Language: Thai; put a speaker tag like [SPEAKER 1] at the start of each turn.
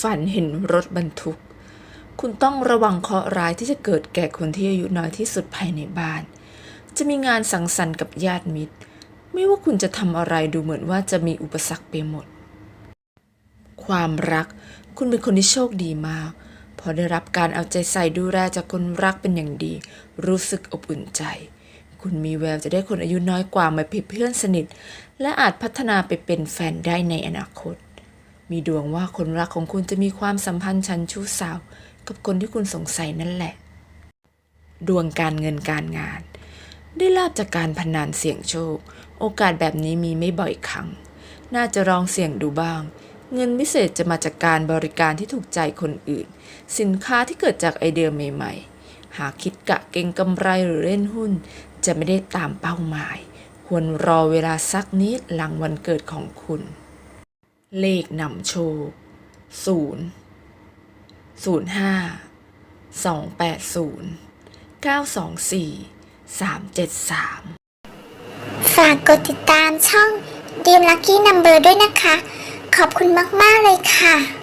[SPEAKER 1] ฝันเห็นรถบรรทุก คุณต้องระวังเคราะห์ร้ายที่จะเกิดแก่คนที่อายุน้อยที่สุดภายในบ้าน จะมีงานสังสรรค์กับญาติมิตร ไม่ว่าคุณจะทำอะไรดูเหมือนว่าจะมีอุปสรรคไปหมด ความรัก คุณเป็นคนที่โชคดีมาก พอได้รับการเอาใจใส่ดูแลจากคนรักเป็นอย่างดี รู้สึกอบอุ่นใจคุณมีแววจะได้คนอายุน้อยกว่ามาเป็นเพื่อนสนิท และอาจพัฒนาไปเป็นแฟนได้ในอนาคต มีดวงว่าคนรักของคุณจะมีความสัมพันธ์ชันชู้สาว กับคนที่คุณสงสัยนั่นแหละ ดวงการเงินการงาน ได้ลาบจากการพนันเสี่ยงโชค โอกาสแบบนี้มีไม่บ่อยครั้ง น่าจะลองเสี่ยงดูบ้าง เงินพิเศษจะมาจากการบริการที่ถูกใจคนอื่น สินค้าที่เกิดจากไอเดียใหม่ ๆ หากคิดกะเก่งกำไรหรือเล่นหุ้น จะไม่ได้ตามเป้าหมาย ควรรอเวลาสักนิดหลังวันเกิดของคุณ เลขนำโชว์ศูนย์ศูนย์ห้าสองแปดศูนย์เก้าสองสี่สามเจ็ดสาม
[SPEAKER 2] ฝากกดติดตามช่อง Dream Lucky Number ด้วยนะคะ ขอบคุณมาก ๆ เลยค่ะ